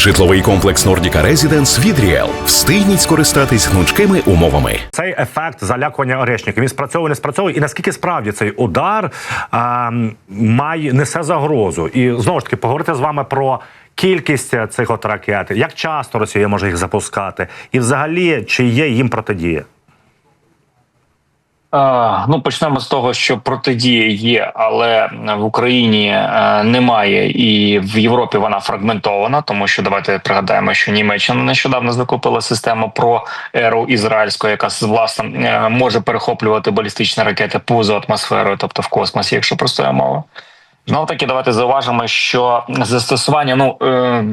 Житловий комплекс Nordica Residence від Ріел. Встигніть скористатись гнучкими умовами. Цей ефект залякування орешників він спрацьовує, не спрацьовує, і наскільки справді цей удар а, має несе загрозу? І знову ж таки поговорити з вами про кількість цих от ракет, як часто Росія може їх запускати, і взагалі чи є їм протидія? Ну, почнемо з того, що протидія є, але в Україні е, немає, і в Європі вона фрагментована. Тому що давайте пригадаємо, що Німеччина нещодавно закупила систему про еру ізраїльську, яка власне е, може перехоплювати балістичні ракети поза атмосферою, тобто в космосі, якщо простою мовою. Знов таки, давайте зауважимо, що застосування. Ну е,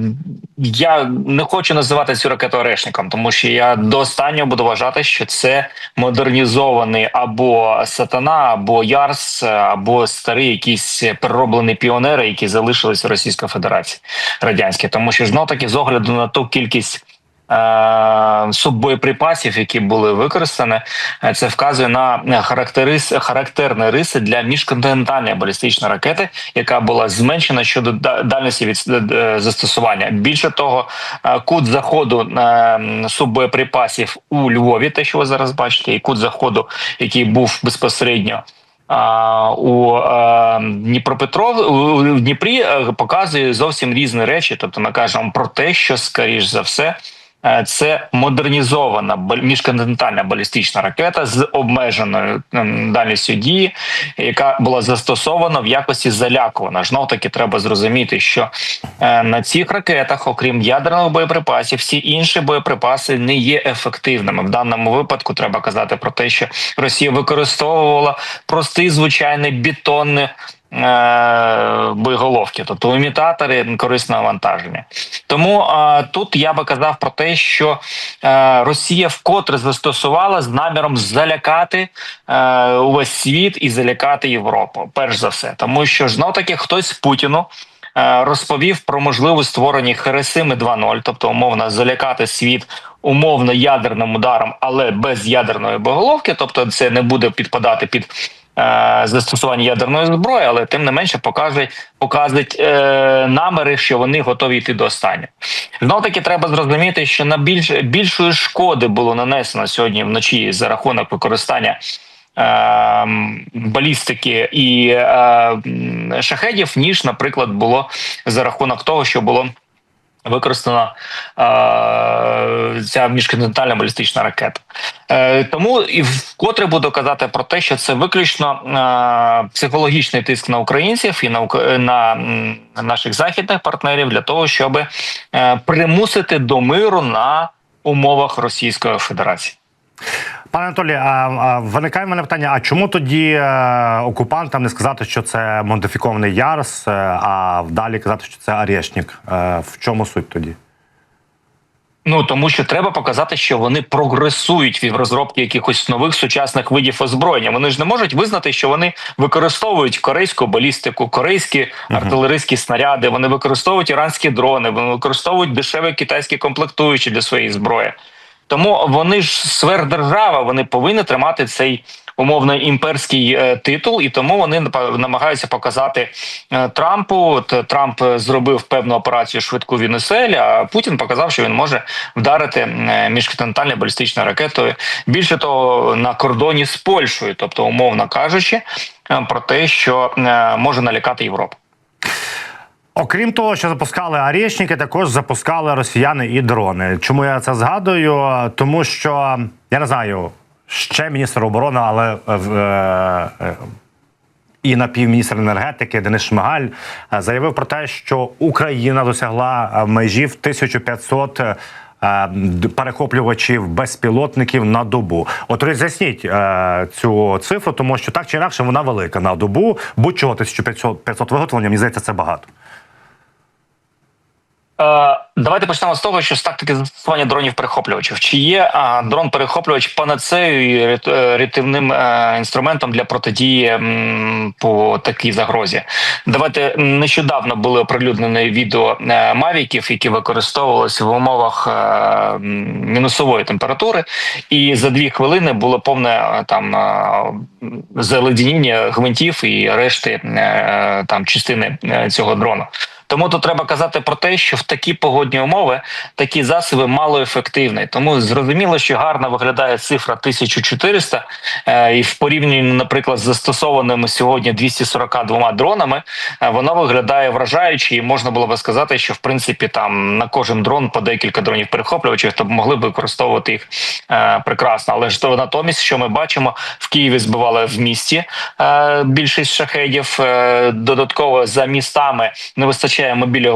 я не хочу називати цю ракету орешником, тому що я до останнього буду вважати, що це модернізований або сатана, або ярс, або старий якісь перероблені піонери, які залишились в Російській Федерації радянській, тому що знов таки з огляду на ту кількість. Е, Суббоєприпасів, які були використані, е, це вказує на характерис, характерні риси для міжконтинентальної балістичної ракети, яка була зменшена щодо дальності від е, застосування. Більше того, кут заходу суббоєприпасів у Львові, те, що ви зараз бачите, і кут заходу, який був безпосередньо. У Дніпропетров у Дніпрі показує зовсім різні речі. Тобто, ми кажемо про те, що скоріш за все. Е, Це модернізована міжконтинентальна балістична ракета з обмеженою ем, дальністю дії, яка була застосована в якості залякувана. Знов таки треба зрозуміти, що е, на цих ракетах, окрім ядерних боєприпасів, всі інші боєприпаси не є ефективними. В даному випадку треба казати про те, що Росія використовувала простий звичайний бетонний боєголовки, тобто імітатори корисного навантаження. Тому е, тут я би казав про те, що е, Росія вкотре застосувала з наміром залякати е, увесь світ і залякати Європу. Перш за все, тому що знов таки хтось Путіну. е, Розповів про можливість створення Хересими 2.0, тобто умовно залякати світ умовно ядерним ударом, але без ядерної боголовки, тобто це не буде підпадати під е, застосування ядерної зброї, але тим не менше покаже, показують е, наміри, що вони готові йти до останнього. Знов таки треба зрозуміти, що на більш більшої шкоди було нанесено сьогодні вночі за рахунок використання. е, Балістики і е, шахедів, ніж, наприклад, було за рахунок того, що було використана е, ця міжконтинентальна балістична ракета. Е, тому і вкотре буду казати про те, що це виключно е, психологічний тиск на українців і на, на наших західних партнерів для того, щоб е, примусити до миру на умовах Російської Федерації. Пане Анатолій, а, а виникає в мене питання: а чому тоді е, окупантам не сказати, що це модифікований Ярс, е, а вдалі казати, що це Орешник? Е, в чому суть тоді? Ну тому що треба показати, що вони прогресують від розробки якихось нових сучасних видів озброєння. Вони ж не можуть визнати, що вони використовують корейську балістику, корейські артилерійські снаряди. Вони використовують іранські дрони, вони використовують дешеві китайські комплектуючі для своєї зброї. Тому вони ж сверхдержава, вони повинні тримати цей умовно імперський е, титул, і тому вони намагаються показати е, Трампу. От е, Трамп зробив певну операцію швидку в Венесуелі, а Путін показав, що він може вдарити міжконтинентальною балістичною ракетою. Більше того, на кордоні з Польщею, тобто, умовно кажучи, про те, що може налякати Європу. Окрім того, що запускали Орешники, також запускали росіяни і дрони. Чому я це згадую? Тому що я не знаю, ще міністр оборони, але е, е, і напівміністр енергетики Денис Шмигаль е, заявив про те, що Україна досягла е, межі в 1500 е, перехоплювачів безпілотників на добу. От роз'ясніть е, цю цифру, тому що так чи інакше вона велика на добу. Будь-чого 1500 виготовлення, мені здається, це багато. Е, Давайте почнемо з того, що з тактики застосування дронів перехоплювачів. Чи є дрон перехоплювач панацею і е, рятівним е, інструментом для протидії по такій загрозі? Давайте нещодавно були оприлюднені відео мавіків, які використовувалися в умовах мінусової температури, і за дві хвилини було повне там заледеніння гвинтів і решти там частини цього дрону. Тому тут треба казати про те, що в такі погодні умови такі засоби малоефективні. Тому зрозуміло, що гарно виглядає цифра 1400, е, і в порівнянні, наприклад, з застосованими сьогодні 242 дронами, е, вона виглядає вражаюче, і можна було би сказати, що в принципі там на кожен дрон по декілька дронів перехоплювачів, то могли б використовувати їх е, прекрасно. Але ж то натомість, що ми бачимо, в Києві збивали в місті більшість шахедів. Додатково за містами не вистачає мобільних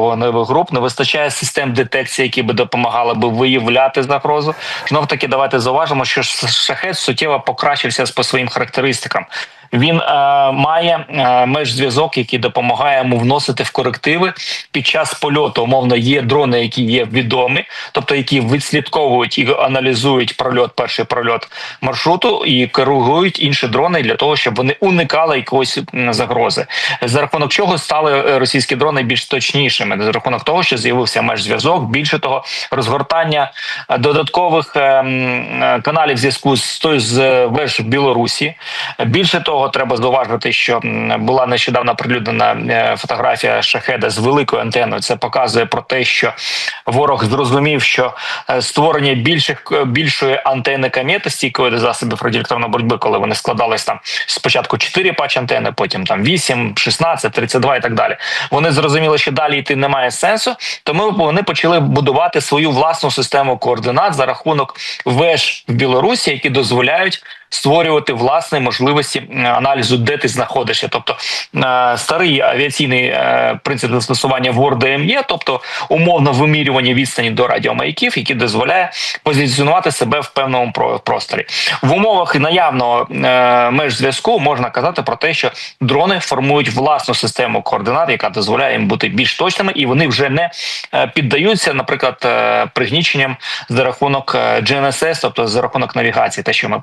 груп, не вистачає систем детекції, які би допомагали би виявляти загрозу. Знов таки, давайте зауважимо, що шахет суттєво покращився по своїм характеристикам. Він е, має е, межзв'язок, який допомагає йому вносити в корективи під час польоту. Умовно, є дрони, які є відомі, тобто які відслідковують і аналізують прольот, перший прольот маршруту і коригують інші дрони для того, щоб вони уникали якоїсь загрози. За рахунок чого стали е, російські дрони більш точнішими, за рахунок того, що з'явився межзв'язок. Більше того, розгортання е, додаткових е, е, каналів зв'язку з той з е, веж Білорусі. Більше того, треба зауважити, що була нещодавно прилюднена е, фотографія шахеда з великою антеною. Це показує про те, що ворог зрозумів, що е, створення більших е, більшої антени комети стійкої до засобів радіоелектронної боротьби, коли вони складались там спочатку 4 пач антени, потім там 8, 16, 32 і так далі. Вони зрозуміли, що далі йти немає сенсу, тому вони почали будувати свою власну систему координат за рахунок веж в Білорусі, які дозволяють створювати власні можливості аналізу, де ти знаходишся. Тобто е, старий авіаційний е, принцип застосування в ОРДМ є, тобто умовно вимірювання відстані до радіомаяків, які дозволяє позиціонувати себе в певному просторі. В умовах наявного е, межзв'язку можна казати про те, що дрони формують власну систему координат, яка дозволяє їм бути більш точними, і вони вже не піддаються, наприклад, пригніченням за рахунок GNSS, тобто за рахунок навігації, те, що ми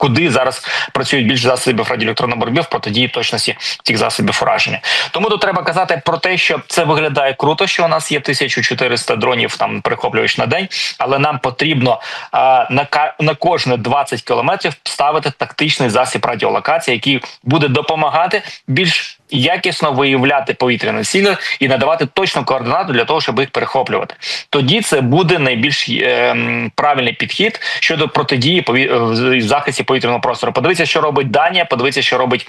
Куди зараз працюють більше засобів радіоелектронної боротьби в протидії точності цих засобів ураження. Тому тут треба казати про те, що це виглядає круто, що у нас є 1400 дронів там прихоплювач на день, але нам потрібно а, на на кожне 20 кілометрів ставити тактичний засіб радіолокації, який буде допомагати більш якісно виявляти повітряні цілі і надавати точну координату для того, щоб їх перехоплювати. Тоді це буде найбільш е, правильний підхід щодо протидії пові... е, захисті повітряного простору. Подивіться, що робить Данія, подивіться, що робить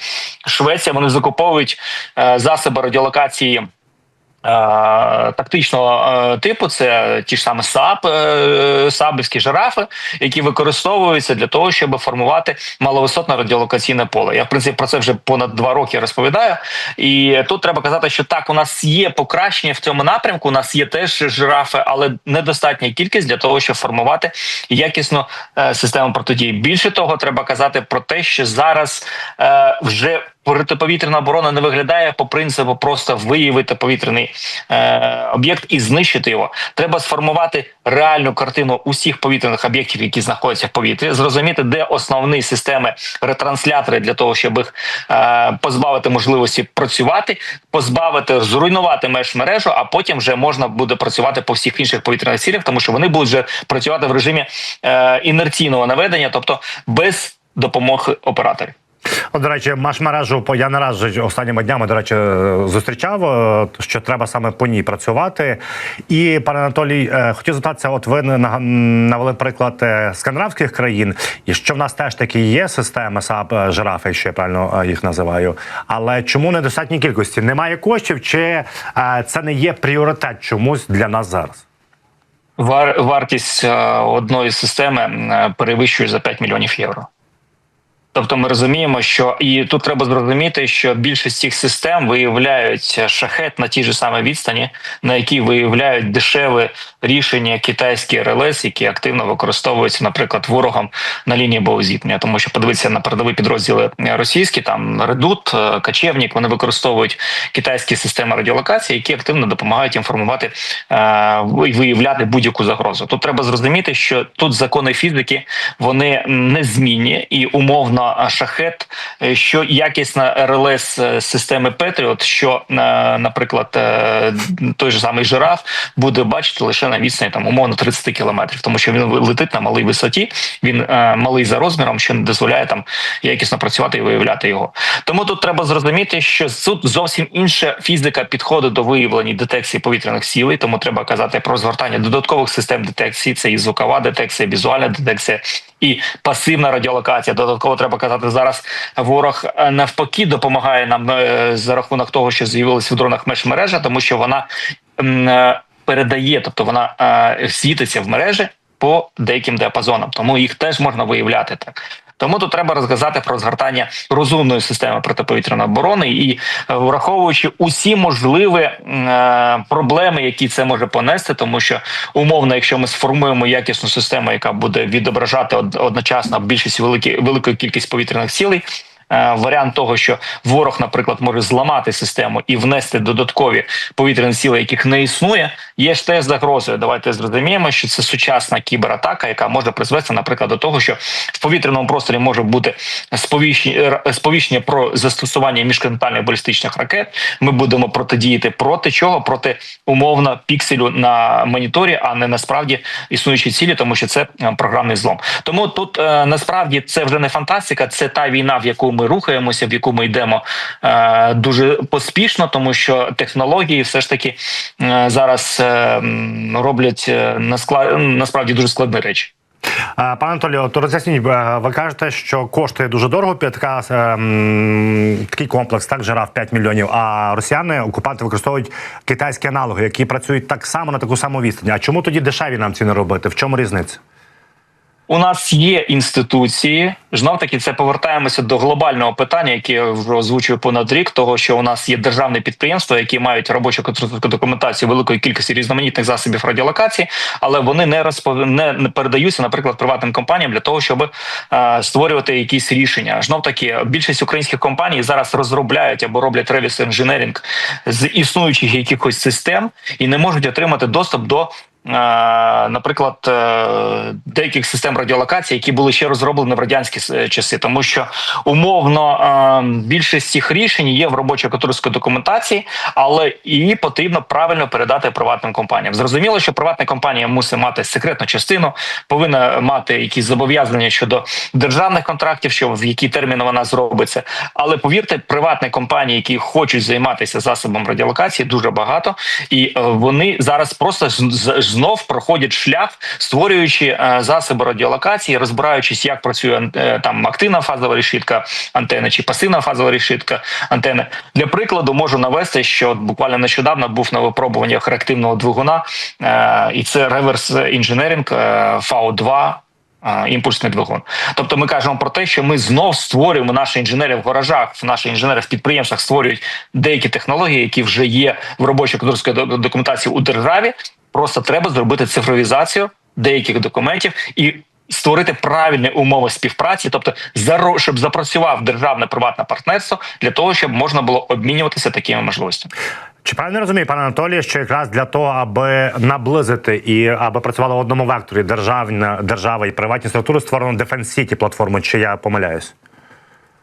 Швеція. Вони закуповують е, засоби радіолокації. Е, Тактичного е, типу це ті ж саме САП, е, сабівські жирафи, які використовуються для того, щоб формувати маловисотне радіолокаційне поле. Я в принципі про це вже понад два роки розповідаю. І тут треба казати, що так, у нас є покращення в цьому напрямку. У нас є теж жирафи, але недостатня кількість для того, щоб формувати якісну систему протидії. Більше того, треба казати про те, що зараз вже протиповітряна оборона не виглядає по принципу просто виявити повітряний е, об'єкт і знищити його. Треба сформувати реальну картину усіх повітряних об'єктів, які знаходяться в повітрі, зрозуміти, де основні системи ретранслятори для того, щоб їх е, позбавити можливості працювати, позбавити, зруйнувати меж мережу, а потім вже можна буде працювати по всіх інших повітряних цілях, тому що вони будуть вже працювати в режимі е, інерційного наведення, тобто без допомоги операторів. От, до речі, машмережу я не раз останніми днями, до речі, зустрічав, е, що треба саме по ній працювати. І пане Анатолій, е, хотів запитатися, от ви навели приклад е, скандинавських країн, і що в нас теж такі є системи САП жирафи, що я правильно їх називаю. Але чому недостатній кількості? Немає коштів, чи це не є пріоритет чомусь для нас зараз? Вар, вартість одної системи перевищує за 5 мільйонів євро. Тобто ми розуміємо, що і тут треба зрозуміти, що більшість цих систем виявляють шахет на тій же самій відстані, на якій виявляють дешеве рішення китайські РЛС, які активно використовуються, наприклад, ворогом на лінії боєзіткнення. Тому що подивитися на передові підрозділи російські, там редут, е, качевник, вони використовують китайські системи радіолокації, які активно допомагають інформувати е, і виявляти будь-яку загрозу. Тут треба зрозуміти, що тут закони фізики вони незмінні і умовно шахет, е, що якісна РЛС е, системи Петріот, що, е, наприклад, е, той же самий жираф буде бачити лише на відстані там умовно 30 кілометрів, тому що він летить на малій висоті, він е, малий за розміром, що не дозволяє там якісно працювати і виявляти його. Тому тут треба зрозуміти, що тут зовсім інша фізика підходу до виявлення детекції повітряних сілей, тому треба казати про згортання додаткових систем детекції. Це і звукова детекція, візуальна детекція і пасивна радіолокація. Додатково треба казати зараз. Ворог е, навпаки допомагає нам е, за рахунок того, що з'явилася в дронах межмережа, тому що вона е, передає, тобто вона е, світиться в мережі по деяким діапазонам, тому їх теж можна виявляти так. Тому тут треба розказати про згортання розумної системи протиповітряної оборони і е, враховуючи усі можливі е, проблеми, які це може понести, тому що умовно, якщо ми сформуємо якісну систему, яка буде відображати одночасно більшість велику кількість повітряних цілей. Е, Варіант того, що ворог, наприклад, може зламати систему і внести додаткові повітряні сили, яких не існує, є ж теж загрозою. Давайте зрозуміємо, що це сучасна кібератака, яка може призвести, наприклад, до того, що в повітряному просторі може бути сповіщення, сповіщення про застосування міжконтинентальних балістичних ракет. Ми будемо протидіяти проти чого? Проти умовно пікселю на моніторі, а не насправді існуючі цілі, тому що це е, програмний злом. Тому тут е, насправді це вже не фантастика, це та війна, в яку ми рухаємося, в яку ми йдемо е, дуже поспішно, тому що технології все ж таки е, зараз е, роблять насправді дуже складні речі. Пане Анатолію, то роз'ясніть, ви кажете, що коштує дуже дорого е, такий комплекс, так, жираф 5 мільйонів. А росіяни, окупанти використовують китайські аналоги, які працюють так само на таку саму відстань. А чому тоді дешеві нам ці не робити? В чому різниця? У нас є інституції. Знов таки це повертаємося до глобального питання, яке я озвучую понад рік. Того що у нас є державне підприємства, які мають робочу документацію великої кількості різноманітних засобів радіолокації, але вони не розпов... не, передаються, наприклад, приватним компаніям для того, щоб е, створювати якісь рішення. Знов таки, більшість українських компаній зараз розробляють або роблять ревіс інженеринг з існуючих якихось систем і не можуть отримати доступ до наприклад, е, деяких систем радіолокації, які були ще розроблені в радянські часи, тому що умовно е, більшість цих рішень є в робочо-катурській документації, але її потрібно правильно передати приватним компаніям. Зрозуміло, що приватна компанія мусить мати секретну частину, повинна мати якісь зобов'язання щодо державних контрактів, що в який термін вона зробиться. Але повірте, приватні компанії, які хочуть займатися засобом радіолокації, дуже багато, і е, вони зараз просто з- знов проходять шлях, створюючи е, засоби радіолокації, розбираючись, як працює е, там активна фазова решітка антени чи пасивна фазова решітка антени. Для прикладу можу навести, що буквально нещодавно був на випробуваннях реактивного двигуна, е, і це реверс інженеринг фау 2 імпульсний двигун. Тобто ми кажемо про те, що ми знов створюємо наші інженери в гаражах, наші інженери в підприємствах створюють деякі технології, які вже є в робочій кадровській документації у державі. Просто треба зробити цифровізацію деяких документів і. Створити правильні умови співпраці, тобто щоб запрацював державне приватне партнерство для того, щоб можна було обмінюватися такими можливостями. Чи правильно розумію, пане Анатолію, що якраз для того, аби наблизити і аби працювали в одному векторі державна держава і приватні структури, створено Defense City платформу, чи я помиляюсь?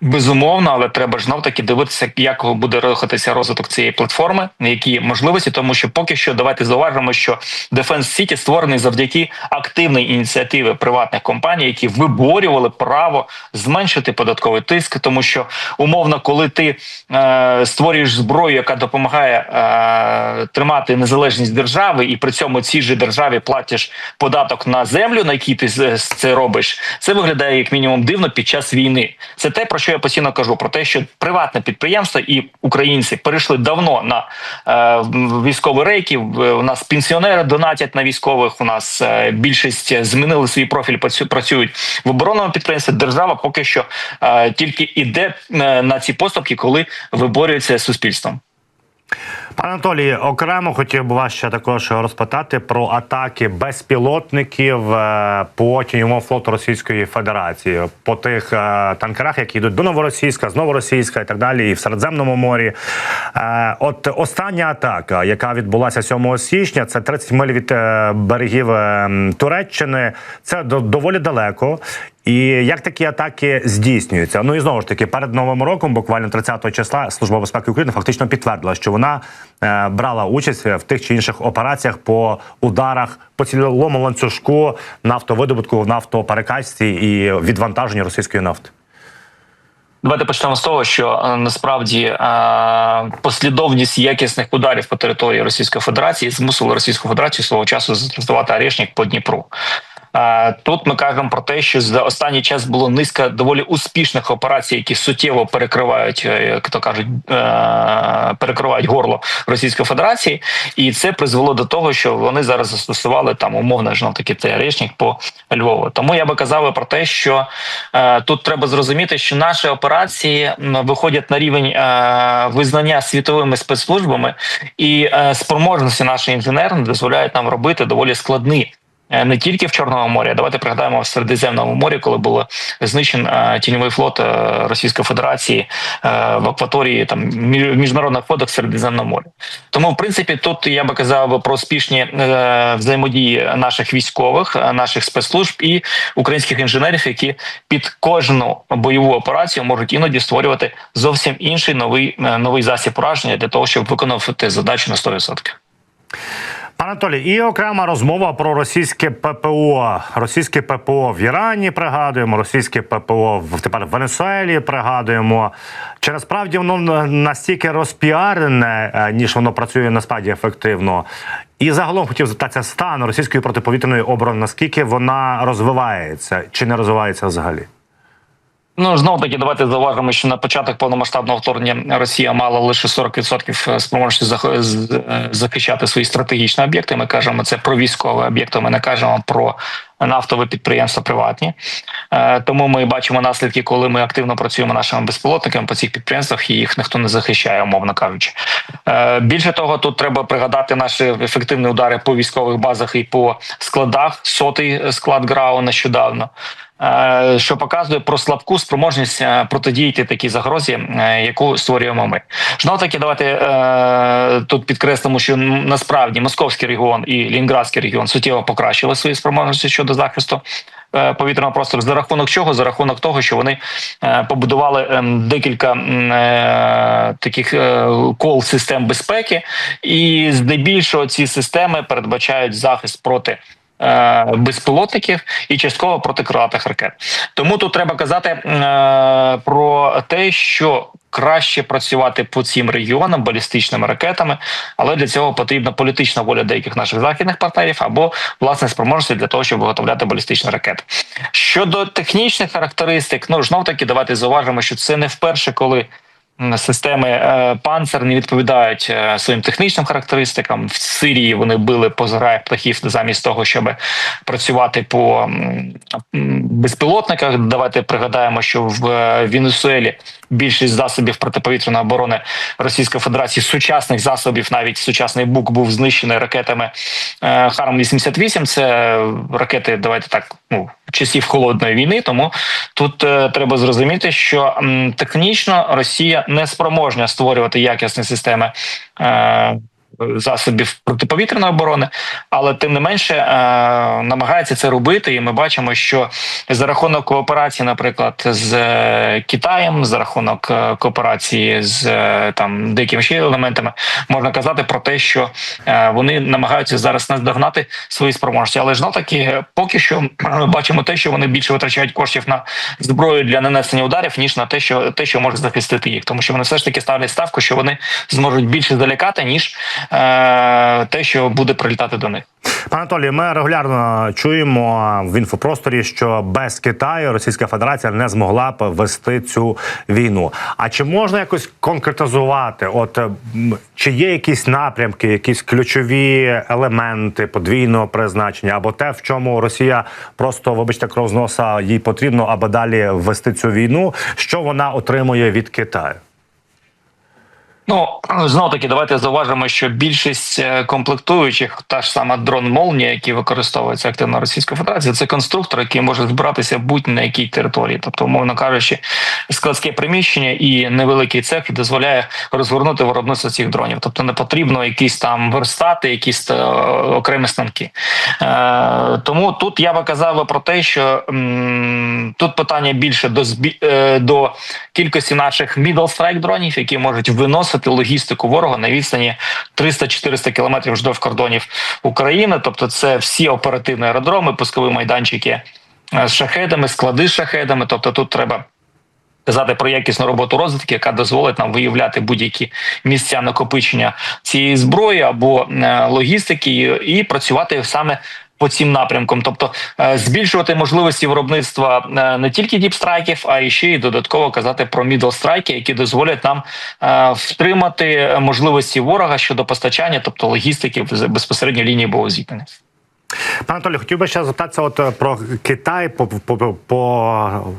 Безумовно, але треба ж знов таки дивитися, як буде рухатися розвиток цієї платформи, які можливості, тому що поки що давайте зауважимо, що Defense City створений завдяки активній ініціативи приватних компаній, які виборювали право зменшити податковий тиск, тому що умовно, коли ти е, створюєш зброю, яка допомагає е, тримати незалежність держави, і при цьому цій же державі платиш податок на землю, на якій ти це робиш, це виглядає як мінімум дивно під час війни. Це те, про що я постійно кажу: про те, що приватне підприємство і українці перейшли давно на е, військові рейки. У нас пенсіонери донатять на військових. У нас е, більшість змінили свій профіль, працюють в оборонному підприємстві. Держава поки що е, тільки іде е, на ці поступки, коли виборюється суспільством. Пане Анатолій, окремо хотів би вас ще також розпитати про атаки безпілотників е, по тіньовому флоту Російської Федерації по тих е, танкерах, які йдуть до Новоросійська, з Новоросійська і так далі, і в Середземному морі. Е, От остання атака, яка відбулася 7 січня, це 30 миль від берегів е, Туреччини. Це до- доволі далеко. І як такі атаки здійснюються? Ну і знову ж таки, перед новим роком, буквально 30 числа, служба безпеки України фактично підтвердила, що вона е, брала участь в тих чи інших операціях по ударах по цілому ланцюжку нафтовидобутку, нафтоперекачці і відвантаженню російської нафти. Давайте почнемо з того, що е, насправді е, послідовність якісних ударів по території Російської Федерації змусила Російську Федерацію свого часу застосувати арешник по Дніпру. Тут ми кажемо про те, що за останній час було низка доволі успішних операцій, які суттєво перекривають, е, як то кажуть, е, перекривають горло Російської Федерації, і це призвело до того, що вони зараз застосували там умовно ж таки цей арешник по Львову. Тому я би казав про те, що е, тут треба зрозуміти, що наші операції виходять на рівень визнання світовими спецслужбами, і спроможності нашої інженерні дозволяють нам робити доволі складні. Е, Не тільки в Чорному морі, а давайте пригадаємо в Середземному морі, коли було знищен е, тіньовий флот е, Російської Федерації е, в акваторії там міжнародних водах Середземного моря. Тому, в принципі, тут я би казав про успішні е, взаємодії наших військових, е, наших спецслужб і українських інженерів, які під кожну бойову операцію можуть іноді створювати зовсім інший новий е, новий засіб ураження для того, щоб виконувати задачу на 100%. Анатолій, і окрема розмова про російське ППО. Російське ППО в Ірані пригадуємо, російське ППО в тепер в Венесуелі пригадуємо. Чи насправді воно настільки розпіарене, е, ніж воно працює насправді ефективно? І загалом хотів запитатися стан російської протиповітряної оборони, наскільки вона розвивається чи не розвивається взагалі? Ну знову таки, давайте зауважимо, що на початок повномасштабного вторгнення Росія мала лише 40% спроможності е, захищати свої стратегічні об'єкти. Ми кажемо це про військові об'єкти. Ми не кажемо про нафтові підприємства приватні. Е, Тому ми бачимо наслідки, коли ми активно працюємо нашими безпілотниками по цих підприємствах, і їх ніхто не захищає, умовно кажучи. Е, Більше того, тут треба пригадати наші ефективні удари по військових базах і по складах. Сотий склад ГРАУ нещодавно. Е, що показує про слабку спроможність е, протидіяти такій загрозі, е, яку створюємо ми. Знов таки, давайте тут підкреслимо, що насправді московський регіон і Лінградський регіон суттєво покращили свої спроможності щодо захисту. Повітряного простору за рахунок чого? За рахунок того, що вони побудували ем, декілька таких кол систем безпеки, і здебільшого ці системи передбачають захист проти безпілотників і частково проти крилатих ракет. Тому тут треба казати е, про те, що краще працювати по цим регіонам балістичними ракетами, але для цього потрібна політична воля деяких наших західних партнерів або власне спроможності для того, щоб виготовляти балістичні ракети. Щодо технічних характеристик, ну знов таки давайте зауважимо, що це не вперше, коли системи е, панцер не відповідають е, своїм технічним характеристикам. В Сирії вони били по зграях птахів замість того, щоб працювати по безпілотниках. Давайте пригадаємо, що в е, Венесуелі більшість засобів протиповітряної оборони Російської Федерації, сучасних засобів, навіть сучасний бук був знищений ракетами Харм 88 Це ракети, давайте так, ну часів холодної війни. Тому тут треба зрозуміти, що технічно Росія не спроможна створювати якісні системи. Е, Засобів протиповітряної оборони, але тим не менше е, намагається це робити, і ми бачимо, що за рахунок кооперації, наприклад, з е, Китаєм, за рахунок е, кооперації з е, там деякими ще елементами, можна казати про те, що вони намагаються зараз наздогнати свої спроможності. Але ж ну таки, поки що ми бачимо те, що вони більше витрачають коштів на зброю для нанесення ударів, ніж на те, що те, що може захистити їх, тому що вони все ж таки ставлять ставку, що вони зможуть більше залякати, ніж те, що буде прилітати до них. Пане Анатолію, ми регулярно чуємо в інфопросторі, що без Китаю Російська Федерація не змогла б вести цю війну. А чи можна якось конкретизувати? От чи є якісь напрямки, якісь ключові елементи подвійного призначення, або те, в чому Росія просто, вибачте, кров їй потрібно, аби далі вести цю війну, що вона отримує від Китаю? Ну знов таки, давайте зауважимо, що більшість е, комплектуючих, та ж сама дрон Молнія, які використовується активно Російською Федерацією, це конструктор, який може збиратися будь-на якій території, тобто, умовно кажучи, складське приміщення і невеликий цех дозволяє розгорнути виробництво цих дронів. Тобто не потрібно якісь там верстати, якісь е, окремі станки. Е, тому тут я би казав про те, що м, тут питання більше до збі, е, до кількості наших middle strike дронів, які можуть виносити логістику ворога на відстані 300-400 кілометрів вздовж кордонів України. Тобто, це всі оперативні аеродроми, пускові майданчики е, з шахедами, склади з шахедами. Тобто, тут треба. Казати про якісну роботу розвідки, яка дозволить нам виявляти будь-які місця накопичення цієї зброї або е, логістики, і працювати саме по цим напрямкам, тобто е, збільшувати можливості виробництва е, не тільки діпстрайків, а і ще й додатково казати про мідлстрайки, які дозволять нам е, втримати можливості ворога щодо постачання, тобто логістики в безпосередньо лінії боєзіткнення. Пане Анатолій, хотів би ще запитатися от про Китай по, по, по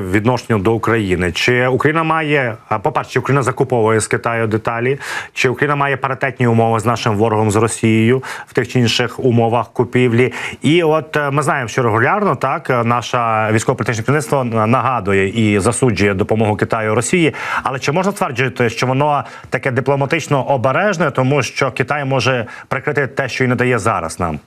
відношенню до України. Чи Україна має, а, по-перше, чи Україна закуповує з Китаю деталі, чи Україна має паритетні умови з нашим ворогом з Росією в тих чи інших умовах купівлі? І от е, ми знаємо, що регулярно так е, наше військово-політичне керівництво нагадує і засуджує допомогу Китаю Росії. Але чи можна стверджувати, що воно таке дипломатично обережне, тому що Китай може прикрити те, що і не дає зараз нам?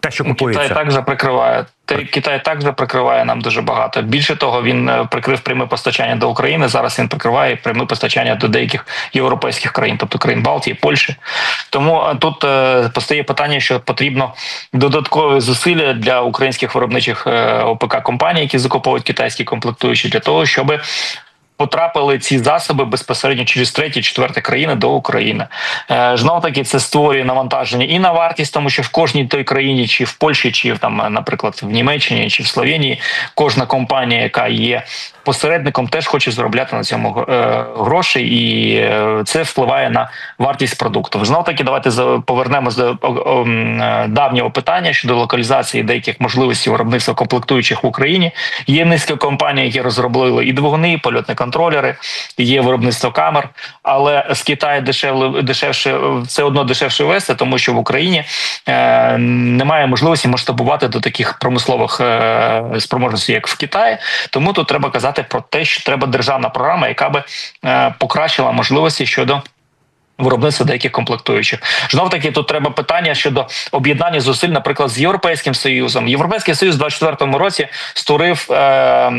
Те, що купується. Китай також прикриває. Китай також прикриває нам дуже багато. Більше того, він е, прикрив пряме постачання до України. Зараз він прикриває пряме постачання до деяких європейських країн, тобто країн Балтії, Польщі. Тому е, тут е, постає питання, що потрібно додаткові зусилля для українських виробничих ОПК компаній, які закуповують китайські комплектуючі, для того, щоб Потрапили ці засоби безпосередньо через треті, четверті країни до України. Е, Знов таки це створює навантаження і на вартість, тому що в кожній той країні, чи в Польщі, чи там, наприклад, в Німеччині чи в Словенії, кожна компанія, яка є посередником, теж хоче заробляти на цьому е, гроші, і е, це впливає на вартість продукту. Знов таки, давайте повернемось до давнього питання щодо локалізації деяких можливостей виробництва комплектуючих в Україні. Є низка компаній, які розробили і двигуни, і польотні контролери, є виробництво камер, але з Китаю дешевле дешевше все одно дешевше вести, тому що в Україні е, немає можливості масштабувати до таких промислових е, спроможностей, як в Китаї. Тому тут треба казати про те, що треба державна програма, яка би е, покращила можливості щодо. Виробництво деяких комплектуючих знов таки тут треба питання щодо об'єднання зусиль, наприклад, з європейським союзом. Європейський союз у 24-му році створив е,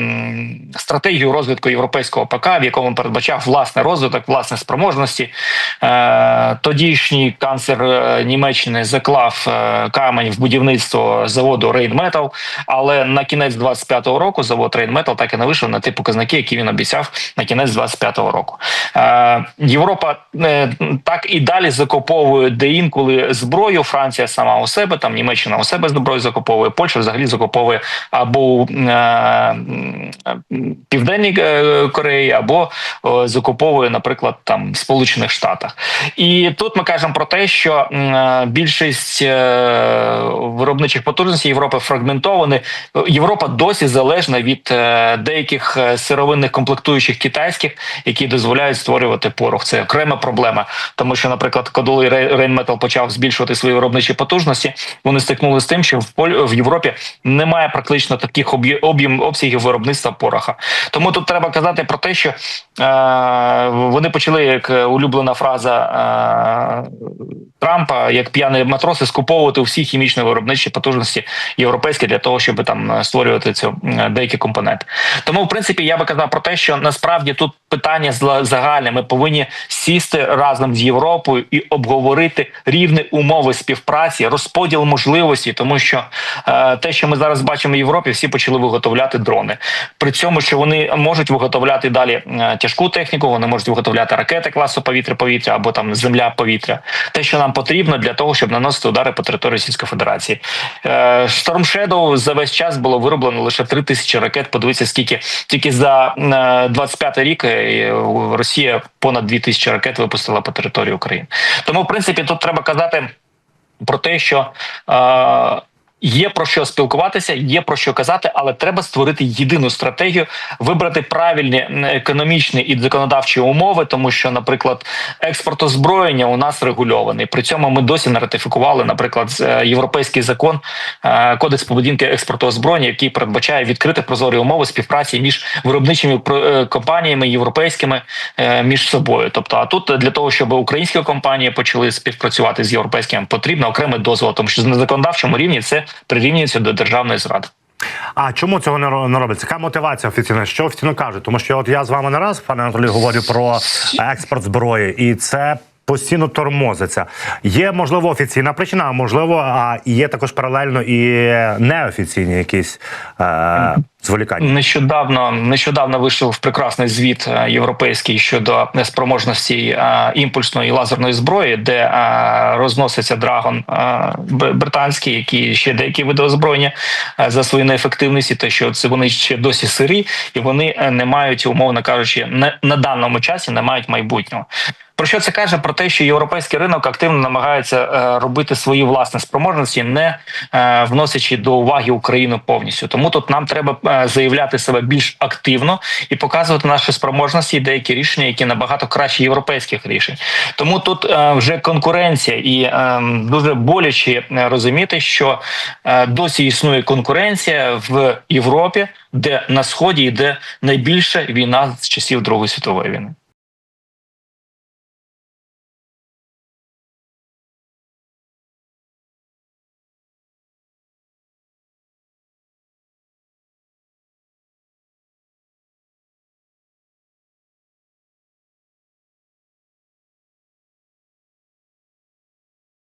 стратегію розвитку європейського ПК, в якому передбачав власний розвиток, власне спроможності. Е, Тодішній канцлер е, Німеччини заклав е, камень в будівництво заводу Рейнметал, але на кінець 25-го року завод Рейнметал так і не вийшов на ті показники, які він обіцяв на кінець 25-го року. Е, Європа. Е, так і далі закуповує де інколи зброю. Франція сама у себе, там Німеччина у себе зброю закуповує, Польща взагалі закуповує або е, Південній е, Кореї, або е, закуповує, наприклад, там Сполучених Штатах. І тут ми кажемо про те, що е, більшість е, виробничих потужностей Європи фрагментовані. Європа досі залежна від е, деяких е, сировинних комплектуючих китайських, які дозволяють створювати порох. Це окрема проблема тому що, наприклад, коли Рейнметал почав збільшувати свої виробничі потужності, вони стикнули з тим, що в Поль в Європі немає практично таких об'єм обсягів виробництва пороха. Тому тут треба казати про те, що е, вони почали як улюблена фраза е, Трампа, як п'яні матроси, скуповувати всі хімічні виробничі потужності європейські для того, щоб там створювати ці деякі компоненти. Тому, в принципі, я би казав про те, що насправді тут питання загальне. Ми повинні сісти разом з Європою і обговорити рівні умови співпраці, розподіл можливості, тому що е, те, що ми зараз бачимо в Європі, всі почали виготовляти дрони. При цьому, що вони можуть виготовляти далі е, тяжку техніку, вони можуть виготовляти ракети класу повітря-повітря або там земля-повітря. Те, що нам потрібно для того, щоб наносити удари по території Російської Федерації. Е, Storm Shadow за весь час було вироблено лише 3 тисячі ракет. Подивіться, скільки тільки за 25 рік е, Росія понад 2 тисячі ракет випустила по території України. Тому, в принципі, тут треба казати про те, що Є про що спілкуватися, є про що казати, але треба створити єдину стратегію, вибрати правильні економічні і законодавчі умови, тому що, наприклад, експорт озброєння у нас регульований. При цьому ми досі не ратифікували, наприклад, е, європейський закон е, кодекс поведінки експорту озброєння, який передбачає відкрити прозорі умови співпраці між виробничими е, компаніями європейськими між собою. Тобто, а тут для того, щоб українські компанії почали співпрацювати з європейськими, потрібно окремий дозвол, тому що на законодавчому рівні це прирівнюється до державної зради. А чому цього не не робиться? Яка мотивація офіційна? Що офіційно кажуть? Тому що от я з вами не раз, пане Анатолій, говорю про експорт зброї, і це постійно тормозиться. Є можливо офіційна причина, а можливо, а є також паралельно і неофіційні якісь е, зволікання. Нещодавно нещодавно вийшов прекрасний звіт е, європейський щодо спроможності е, імпульсної лазерної зброї, де е, розноситься драгон британський, які ще деякі види озброєння за свою неефективність, те, що це вони ще досі сирі, і вони не мають, умовно кажучи, на, на даному часі не мають майбутнього. Про що це каже? Про те, що європейський ринок активно намагається е, робити свої власні спроможності, не е, вносячи до уваги Україну повністю. Тому тут нам треба е, заявляти себе більш активно і показувати наші спроможності і деякі рішення, які набагато краще європейських рішень. Тому тут вже конкуренція, і дуже боляче розуміти, що досі існує конкуренція в Європі, де на сході йде найбільша війна з часів Другої світової війни.